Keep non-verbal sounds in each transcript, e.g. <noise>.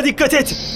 Bela dikkat et.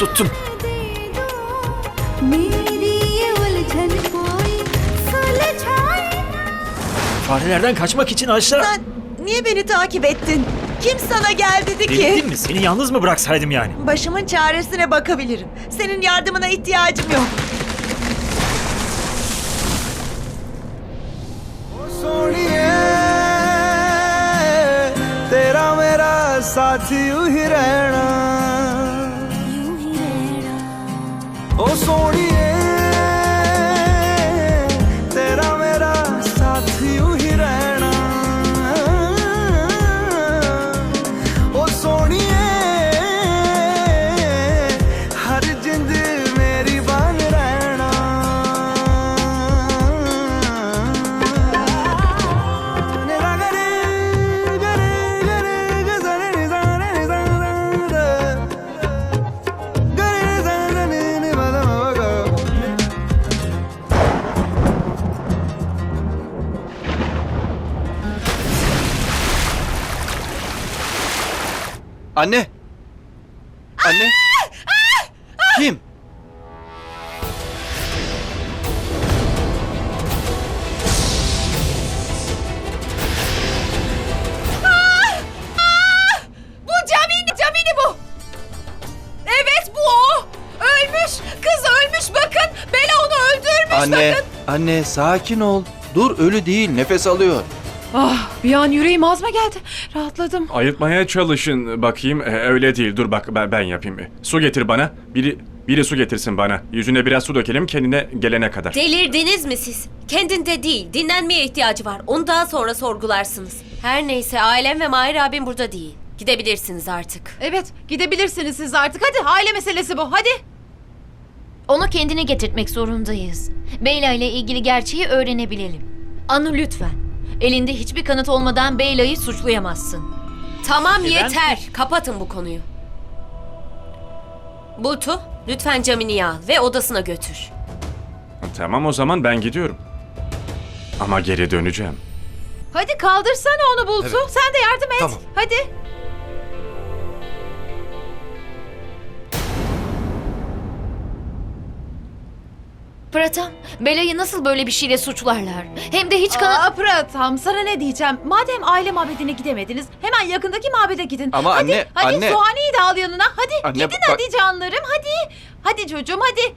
tuttum. Farelerden kaçmak için ağaçlara... Sen niye beni takip ettin? Kim sana gel dedi ki? Delirdin mi? Seni yalnız mı bıraksaydım yani? Başımın çaresine bakabilirim. Senin yardımına ihtiyacım yok. साथी यू ही रह oh sorry Anne. Anne. Kim? Bu Camini, Camini bu. Evet bu o. Ölmüş. Kız ölmüş bakın. Bela onu öldürmüş Anne. bakın. Anne sakin ol. Dur ölü değil nefes alıyor. Ah bir an yüreğim ağzıma geldi. Rahatladım. Ayıltmaya çalışın bakayım. Ee, öyle değil. Dur bak ben, ben yapayım. Su getir bana. Biri biri su getirsin bana. Yüzüne biraz su dökelim kendine gelene kadar. Delirdiniz mi siz? Kendinde değil, dinlenmeye ihtiyacı var. Onu daha sonra sorgularsınız. Her neyse ailem ve Mahir abim burada değil. Gidebilirsiniz artık. Evet gidebilirsiniz siz artık. Hadi aile meselesi bu. Hadi. Onu kendine getirtmek zorundayız. Beyla ile ilgili gerçeği öğrenebilelim. Anu lütfen. Elinde hiçbir kanıt olmadan Beyla'yı suçlayamazsın. Tamam ben- yeter. Kapatın bu konuyu. Bultu, lütfen Camini'yi al ve odasına götür. Tamam o zaman ben gidiyorum. Ama geri döneceğim. Hadi kaldırsana onu Bultu. Sen de yardım et. Tamam. Hadi. Pratam, Bela'yı nasıl böyle bir şeyle suçlarlar? Hem de hiç kanıt... Aa, Pratam sana ne diyeceğim? Madem aile mabedine gidemediniz hemen yakındaki mabede gidin. Ama hadi, anne, Hadi anne. Suhani'yi de al yanına. Hadi Anne, gidin bak- hadi canlarım hadi. Hadi çocuğum hadi.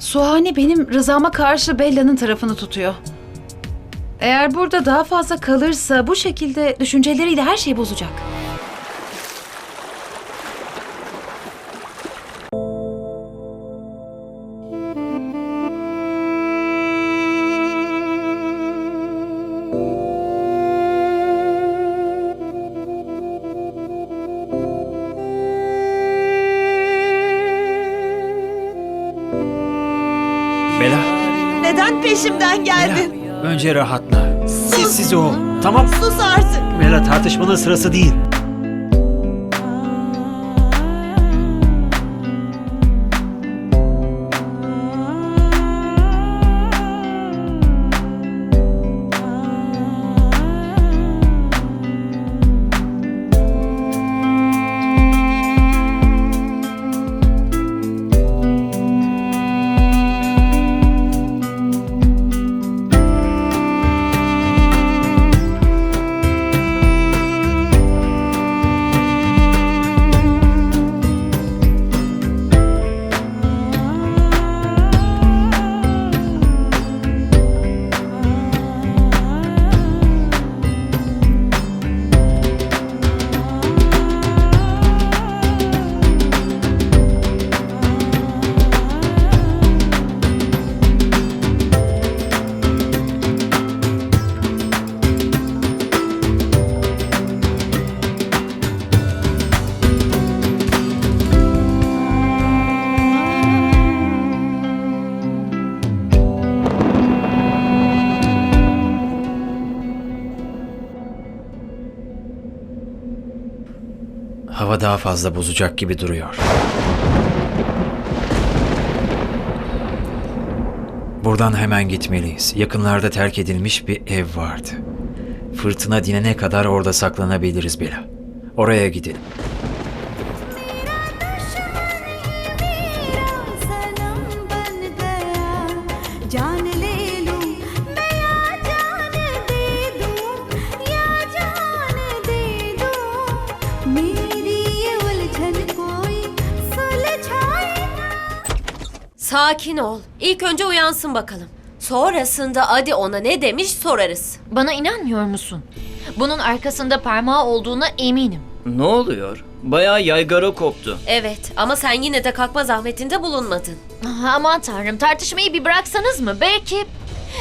Suhani benim rızama karşı Bella'nın tarafını tutuyor. Eğer burada daha fazla kalırsa bu şekilde düşünceleriyle her şeyi bozacak. Bela. Neden peşimden geldin? Bela. Önce rahatla. Sessiz ol. Tamam. Sus artık. Bela tartışmanın sırası değil. Hava daha fazla bozacak gibi duruyor. Buradan hemen gitmeliyiz. Yakınlarda terk edilmiş bir ev vardı. Fırtına dinene kadar orada saklanabiliriz Bela. Oraya gidelim. Sakin ol. İlk önce uyansın bakalım. Sonrasında Adi ona ne demiş sorarız. Bana inanmıyor musun? Bunun arkasında parmağı olduğuna eminim. Ne oluyor? Bayağı yaygara koptu. Evet ama sen yine de kalkma zahmetinde bulunmadın. Ah, Aman tanrım tartışmayı bir bıraksanız mı? Belki...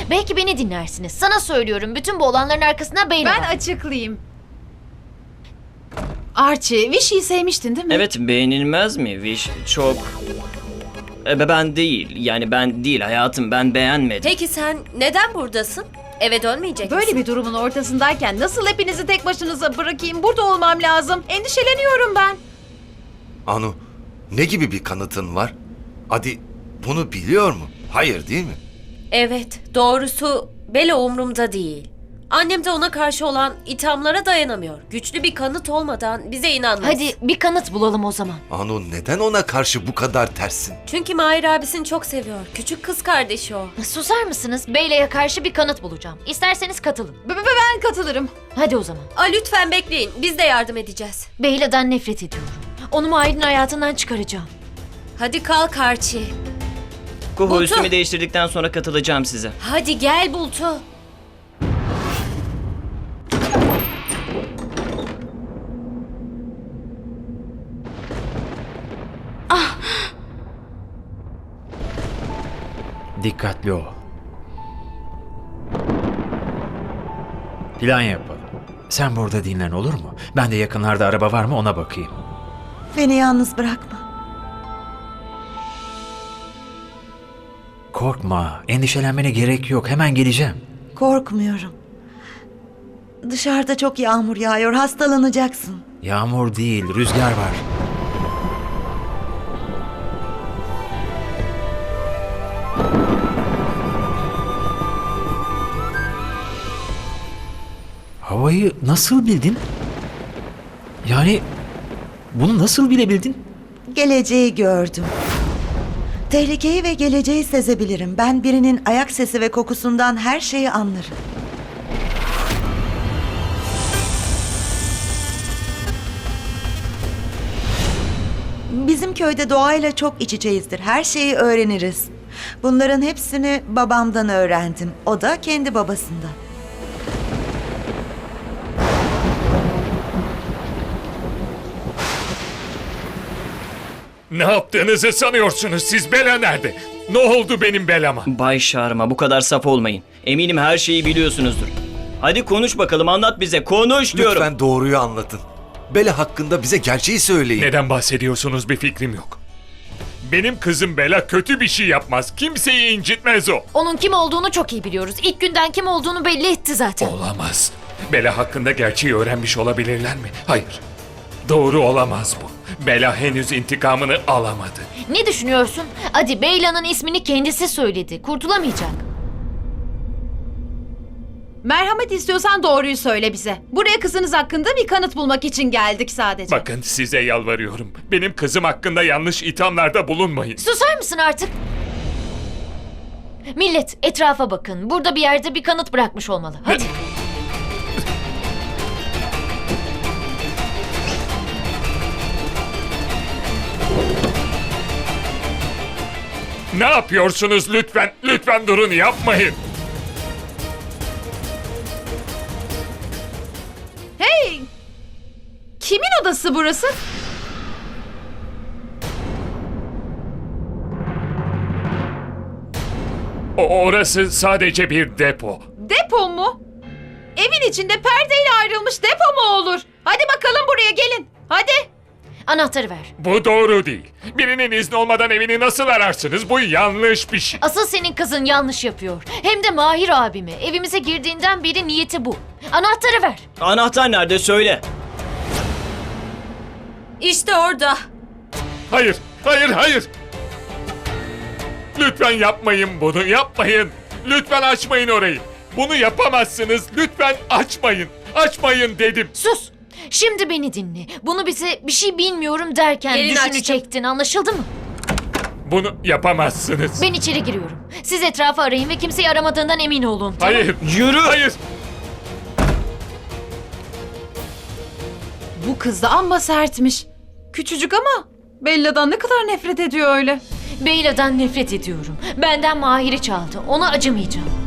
Belki beni dinlersiniz. Sana söylüyorum bütün bu olanların arkasında Beyla Ben var. açıklayayım. Archie, Vişi'yi sevmiştin değil mi? Evet beğenilmez mi Viş? Çok... E, ben değil. Yani ben değil hayatım ben beğenmedim. Peki sen neden buradasın? Eve dönmeyecek Böyle misin? bir durumun ortasındayken nasıl hepinizi tek başınıza bırakayım? Burada olmam lazım. Endişeleniyorum ben. Anu, ne gibi bir kanıtın var? Adi bunu biliyor mu? Hayır değil mi? Evet, doğrusu Bela umrumda değil. Annem de ona karşı olan ithamlara dayanamıyor. Güçlü bir kanıt olmadan bize inanmaz. Hadi bir kanıt bulalım o zaman. Anu neden ona karşı bu kadar tersin? Çünkü Mahir abisini çok seviyor. Küçük kız kardeşi o. Susar mısınız? Beyla'ya karşı bir kanıt bulacağım. İsterseniz katılın. B- b- ben katılırım. Hadi o zaman. Aa, lütfen bekleyin. Biz de yardım edeceğiz. Beyla'dan nefret ediyorum. Onu Mahir'in hayatından çıkaracağım. Hadi kalk Archie. Kuhu Bultu. üstümü değiştirdikten sonra katılacağım size. Hadi gel Bultu. Dikkatli ol. Plan yapalım. Sen burada dinlen olur mu? Ben de yakınlarda araba var mı ona bakayım. Beni yalnız bırakma. Korkma, endişelenmene gerek yok. Hemen geleceğim. Korkmuyorum. Dışarıda çok yağmur yağıyor. Hastalanacaksın. Yağmur değil, rüzgar var. Havayı nasıl bildin? Yani bunu nasıl bilebildin? Geleceği gördüm. Tehlikeyi ve geleceği sezebilirim. Ben birinin ayak sesi ve kokusundan her şeyi anlarım. Bizim köyde doğayla çok iç içeyizdir. Her şeyi öğreniriz. Bunların hepsini babamdan öğrendim. O da kendi babasından. Ne yaptığınızı sanıyorsunuz siz? Bela nerede? Ne oldu benim belama? Bay Şarma bu kadar saf olmayın. Eminim her şeyi biliyorsunuzdur. Hadi konuş bakalım anlat bize. Konuş diyorum. Lütfen doğruyu anlatın. Bela hakkında bize gerçeği söyleyin. Neden bahsediyorsunuz bir fikrim yok. Benim kızım Bela kötü bir şey yapmaz. Kimseyi incitmez o. Onun kim olduğunu çok iyi biliyoruz. İlk günden kim olduğunu belli etti zaten. Olamaz. Bela hakkında gerçeği öğrenmiş olabilirler mi? Hayır. Doğru olamaz bu. Bela henüz intikamını alamadı. Ne düşünüyorsun? Hadi Beyla'nın ismini kendisi söyledi. Kurtulamayacak. Merhamet istiyorsan doğruyu söyle bize. Buraya kızınız hakkında bir kanıt bulmak için geldik sadece. Bakın size yalvarıyorum. Benim kızım hakkında yanlış ithamlarda bulunmayın. Susar mısın artık? Millet etrafa bakın. Burada bir yerde bir kanıt bırakmış olmalı. Hadi. Ne yapıyorsunuz lütfen? Lütfen durun yapmayın. Hey! Kimin odası burası? O- orası sadece bir depo. Depo mu? Evin içinde perdeyle ayrılmış depo mu olur? Hadi bakalım buraya gelin. Hadi. Anahtarı ver. Bu doğru değil. Birinin izni olmadan evini nasıl ararsınız? Bu yanlış bir şey. Asıl senin kızın yanlış yapıyor. Hem de Mahir abimi. Evimize girdiğinden beri niyeti bu. Anahtarı ver. Anahtar nerede söyle. İşte orada. Hayır, hayır, hayır. Lütfen yapmayın bunu, yapmayın. Lütfen açmayın orayı. Bunu yapamazsınız. Lütfen açmayın. Açmayın dedim. Sus! Şimdi beni dinle. Bunu bize bir şey bilmiyorum derken Gelin düşünecektin anlaşıldı mı? Bunu yapamazsınız. Ben içeri giriyorum. Siz etrafı arayın ve kimseyi aramadığından emin olun. tamam? Hayır. Yürü. Hayır. Bu kız da amma sertmiş. Küçücük ama Bella'dan ne kadar nefret ediyor öyle. Beyla'dan nefret ediyorum. Benden Mahir'i çaldı. Ona acımayacağım.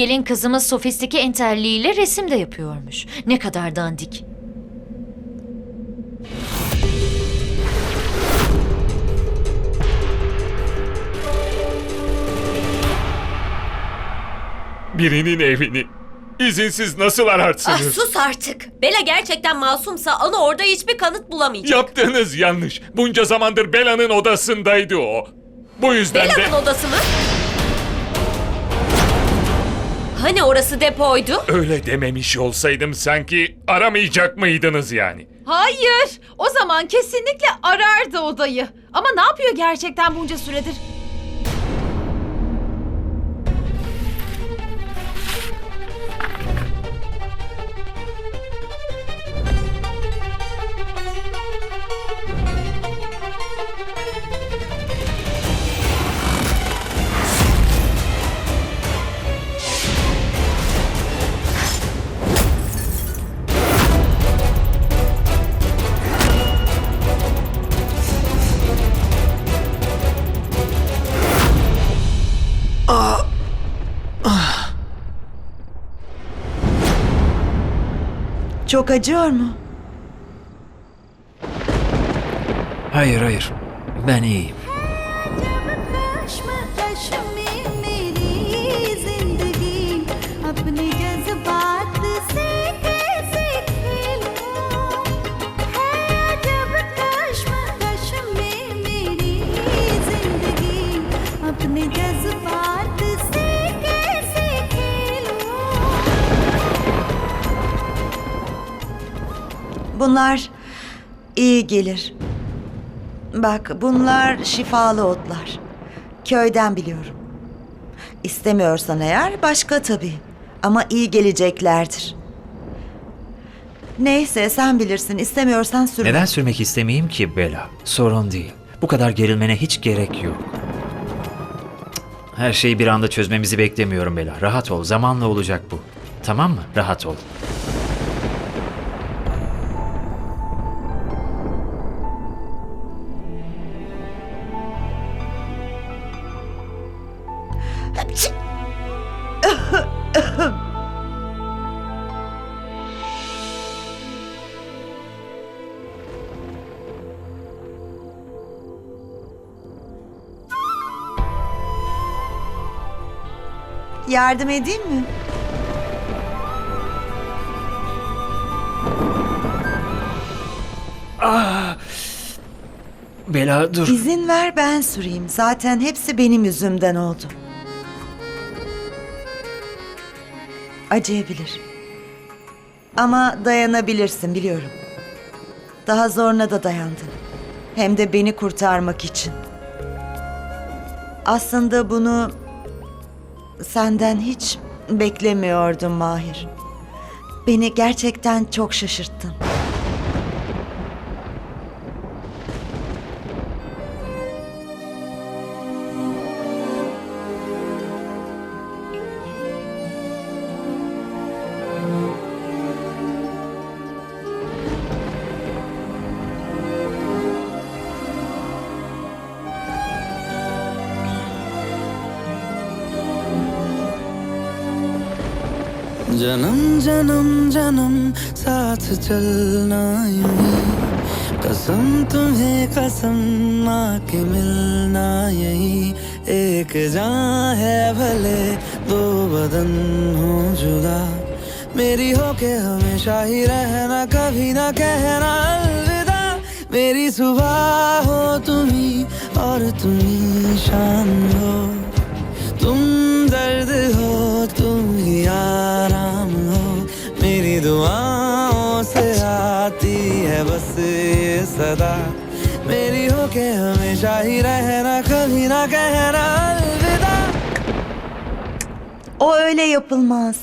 Gelin kızımız sofistike entelliğiyle resim de yapıyormuş. Ne kadar dandik. Birinin evini izinsiz nasıl Ah ararsınız? sus artık. Bela gerçekten masumsa onu orada hiçbir kanıt bulamayacak. Yaptığınız yanlış. Bunca zamandır Bela'nın odasındaydı o. Bu yüzden de... Bela'nın odası mı? Hani orası depoydu? Öyle dememiş olsaydım sanki aramayacak mıydınız yani? Hayır. O zaman kesinlikle arardı odayı. Ama ne yapıyor gerçekten bunca süredir? Çok acıyor mu? Hayır hayır. Ben iyiyim. Bunlar iyi gelir. Bak bunlar şifalı otlar. Köyden biliyorum. İstemiyorsan eğer başka tabii. Ama iyi geleceklerdir. Neyse sen bilirsin. İstemiyorsan sürme. Neden sürmek istemeyeyim ki Bela? Sorun değil. Bu kadar gerilmene hiç gerek yok. Her şeyi bir anda çözmemizi beklemiyorum Bela. Rahat ol. Zamanla olacak bu. Tamam mı? Rahat ol. <coughs> Yardım edeyim mi? Bela dur. İzin ver ben süreyim. Zaten hepsi benim yüzümden oldu. Acıyabilir. Ama dayanabilirsin biliyorum. Daha zoruna da dayandın. Hem de beni kurtarmak için. Aslında bunu senden hiç beklemiyordum Mahir. Beni gerçekten çok şaşırttın. जन्म जन्म साथ चलना ही। कसम तुम्हें कसम माँ के मिलना यही। एक जान है भले दो बदन हो जुदा। मेरी हो के हमेशा ही रहना, कभी ना कहना अलविदा। मेरी सुबह हो तुम्ही और तुम्ही शाम हो। तुम दर्द हो, तुम ही मेरी दुआओं से आती है बस ये सदा मेरी हो के हमेशा ही रहना कभी ना कहना अलविदा O öyle yapılmaz.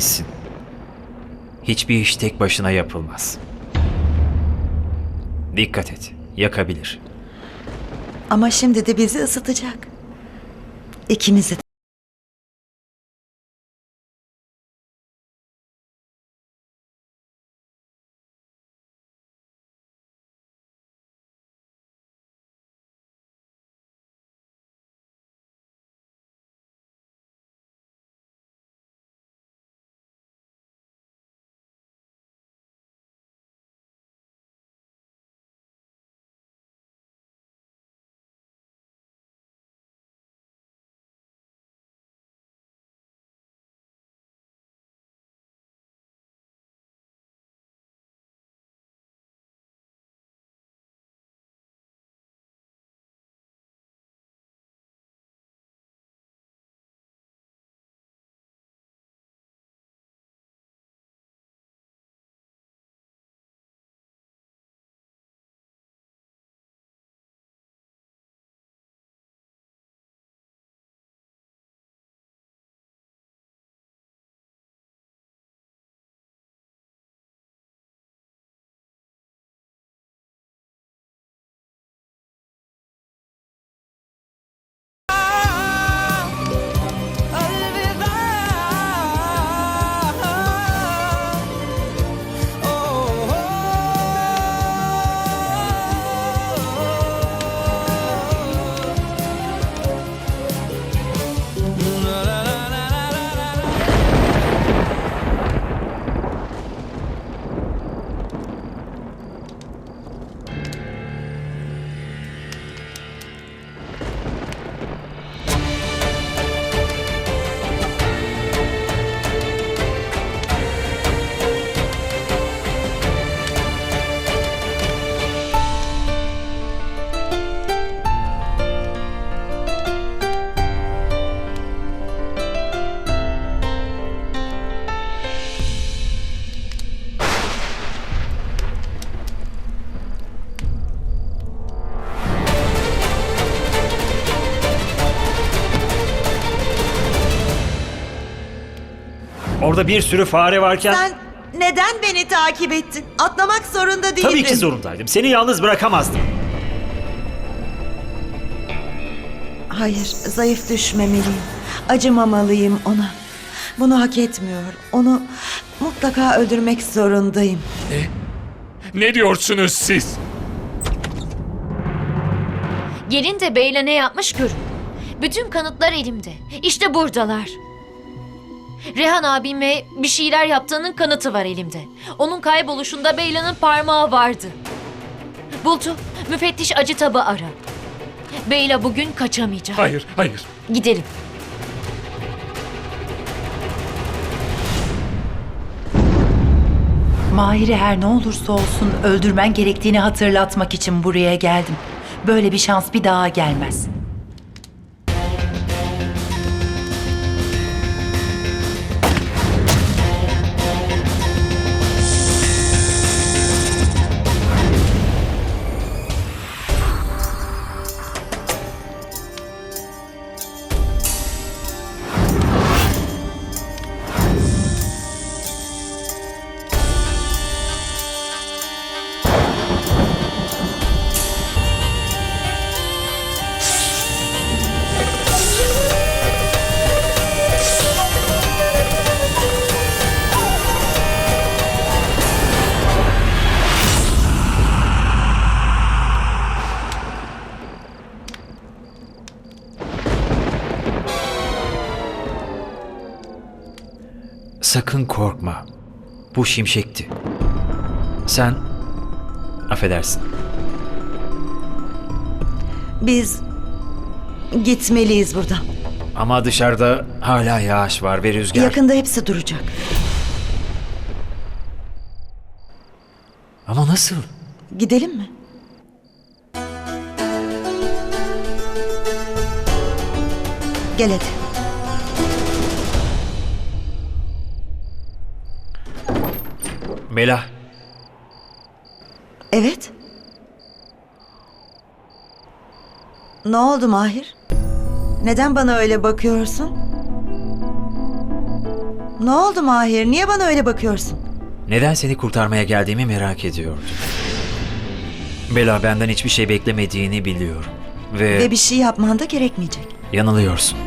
Misin? Hiçbir iş tek başına yapılmaz. Dikkat et, yakabilir. Ama şimdi de bizi ısıtacak. İkimizi de. Orada bir sürü fare varken... Sen neden beni takip ettin? Atlamak zorunda değildin. Tabii ki zorundaydım. Seni yalnız bırakamazdım. Hayır, zayıf düşmemeliyim. Acımamalıyım ona. Bunu hak etmiyor. Onu mutlaka öldürmek zorundayım. Ne diyorsunuz siz? Gelin de Beyla ne yapmış görün. Bütün kanıtlar elimde. İşte buradalar. Rehan abime bir şeyler yaptığının kanıtı var elimde. Onun kayboluşunda Beyla'nın parmağı vardı. Bultu, müfettiş Acıtab'ı ara. Beyla bugün kaçamayacak. Hayır, hayır. Gidelim. Mahir'i her ne olursa olsun öldürmen gerektiğini hatırlatmak için buraya geldim. Böyle bir şans bir daha gelmez. Sakın korkma. Bu şimşekti. Sen affedersin. Biz gitmeliyiz buradan. Ama dışarıda hala yağış var ve rüzgar. Yakında hepsi duracak. Ama nasıl? Gidelim mi? Gel hadi. Bela, Evet. Ne oldu Mahir? Neden bana öyle bakıyorsun? Ne oldu Mahir? Niye bana öyle bakıyorsun? neden seni kurtarmaya geldiğimi merak ediyordum. Bela benden hiçbir şey beklemediğini biliyorum. Ve, Ve bir şey yapman da gerekmeyecek. yanılıyorsun.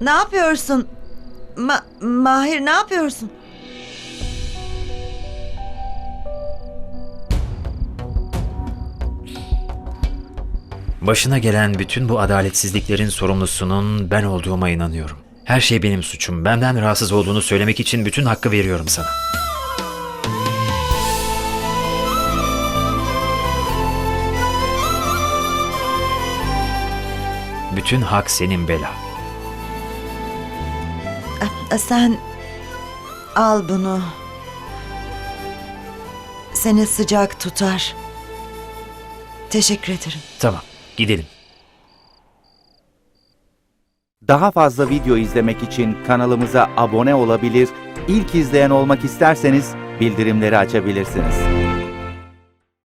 Ne yapıyorsun? Ma- Mahir ne yapıyorsun? Başına gelen bütün bu adaletsizliklerin sorumlusunun ben olduğuma inanıyorum. Her şey benim suçum. Benden rahatsız olduğunu söylemek için bütün hakkı veriyorum sana. Bütün hak senin Bela. E, Sen al bunu. Seni sıcak tutar. Teşekkür ederim. Tamam, gidelim. Daha fazla video izlemek için kanalımıza abone olabilir, ilk izleyen olmak isterseniz bildirimleri açabilirsiniz.